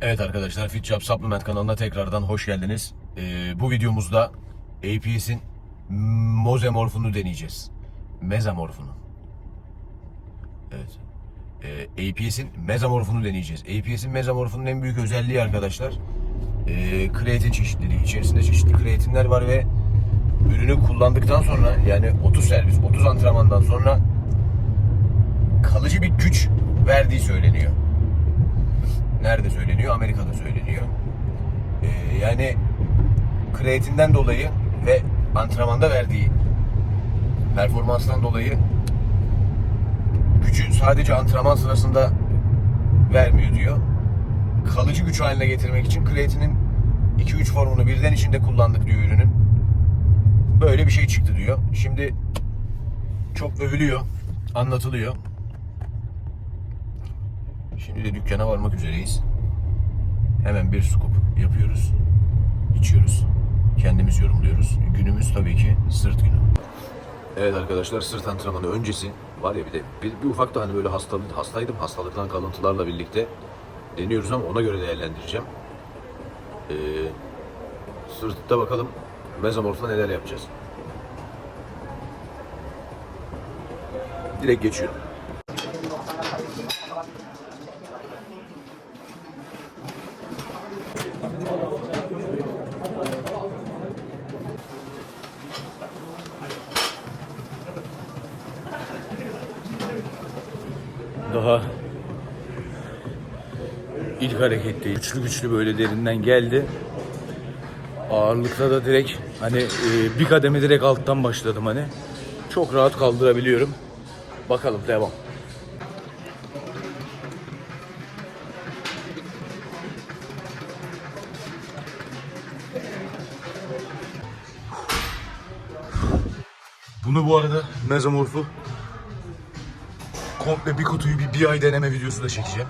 Evet arkadaşlar FitJob Supplement kanalına tekrardan hoş geldiniz. Ee, bu videomuzda APS'in mozemorfunu deneyeceğiz. Mezamorfunu. Evet. Ee, APS'in mezamorfunu deneyeceğiz. APS'in mezamorfunun en büyük özelliği arkadaşlar e, kreatin çeşitliliği. İçerisinde çeşitli kreatinler var ve ürünü kullandıktan sonra yani 30 servis, 30 antrenmandan sonra kalıcı bir güç verdiği söyleniyor. Nerede söyleniyor? Amerika'da söyleniyor. Ee, yani kreatinden dolayı ve antrenmanda verdiği performanstan dolayı gücü sadece antrenman sırasında vermiyor diyor. Kalıcı güç haline getirmek için kreatinin 2-3 formunu birden içinde kullandık diyor ürünün. Böyle bir şey çıktı diyor. Şimdi çok övülüyor, anlatılıyor. Şimdi de dükkana varmak üzereyiz. Hemen bir scoop yapıyoruz. içiyoruz. Kendimiz yorumluyoruz. Günümüz tabii ki sırt günü. Evet arkadaşlar sırt antrenmanı öncesi var ya bir de bir, bir ufak da hani böyle hastalık, hastaydım hastalıktan kalıntılarla birlikte deniyoruz ama ona göre değerlendireceğim. Ee, sırtta bakalım mezomorfla neler yapacağız. Direkt geçiyorum. Daha ilk harekette güçlü güçlü böyle derinden geldi. Ağırlıkta da direkt hani e, bir kademe direkt alttan başladım hani. Çok rahat kaldırabiliyorum. Bakalım devam. Bunu bu arada mezomorfu komple bir kutuyu bir, bir ay deneme videosu da çekeceğim.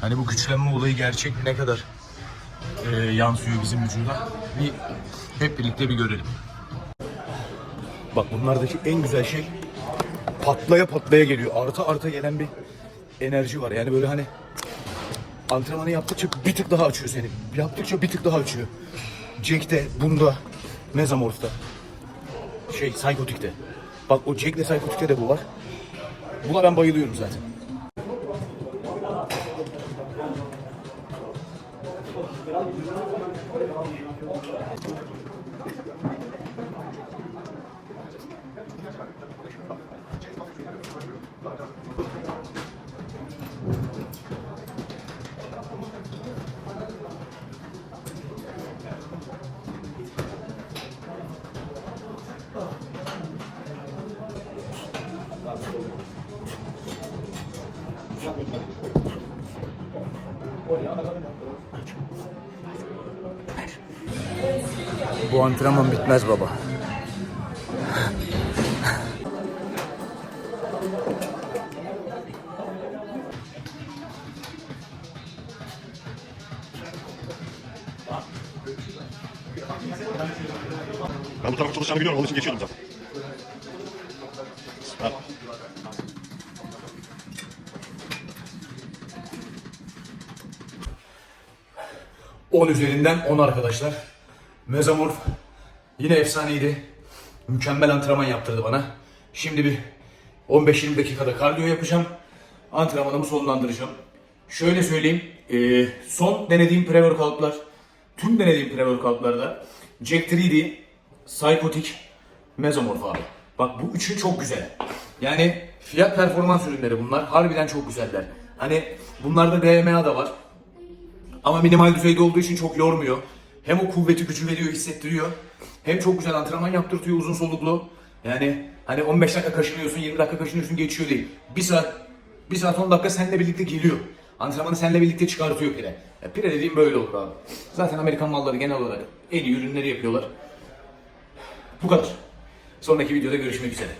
Hani bu güçlenme olayı gerçek mi ne kadar e, yansıyor bizim vücuda bir hep birlikte bir görelim. Bak bunlardaki en güzel şey patlaya patlaya geliyor. Arta arta gelen bir enerji var. Yani böyle hani antrenmanı yaptıkça bir tık daha açıyor seni. Yaptıkça bir tık daha açıyor. Jack'te, bunda, Mezamorph'ta. Şey, Psychotic'te. Bak o Jack'le Psychotic'te de bu var. Buna ben bayılıyorum zaten. Bu antrenman bitmez baba. Ben bu tarafa çalışacağını biliyorum. Onun için geçiyordum zaten. Ha. On üzerinden 10 arkadaşlar. Mezamorf yine efsaneydi. Mükemmel antrenman yaptırdı bana. Şimdi bir 15-20 dakikada kardiyo yapacağım. Antrenmanımı sonlandıracağım. Şöyle söyleyeyim. e, son denediğim pre-workoutlar, tüm denediğim pre-workoutlarda Jack 3D, Psychotic, Mezomorph abi. Bak bu üçü çok güzel. Yani fiyat performans ürünleri bunlar. Harbiden çok güzeller. Hani bunlarda DMA da var. Ama minimal düzeyde olduğu için çok yormuyor. Hem o kuvveti gücü veriyor, hissettiriyor. Hem çok güzel antrenman yaptırtıyor uzun soluklu. Yani hani 15 dakika kaşınıyorsun, 20 dakika kaşınıyorsun geçiyor değil. 1 saat, 1 saat 10 dakika seninle birlikte geliyor. Antrenmanı seninle birlikte çıkartıyor pire. Ya pire dediğim böyle olur abi. Zaten Amerikan malları genel olarak en iyi ürünleri yapıyorlar. Bu kadar. Sonraki videoda görüşmek üzere.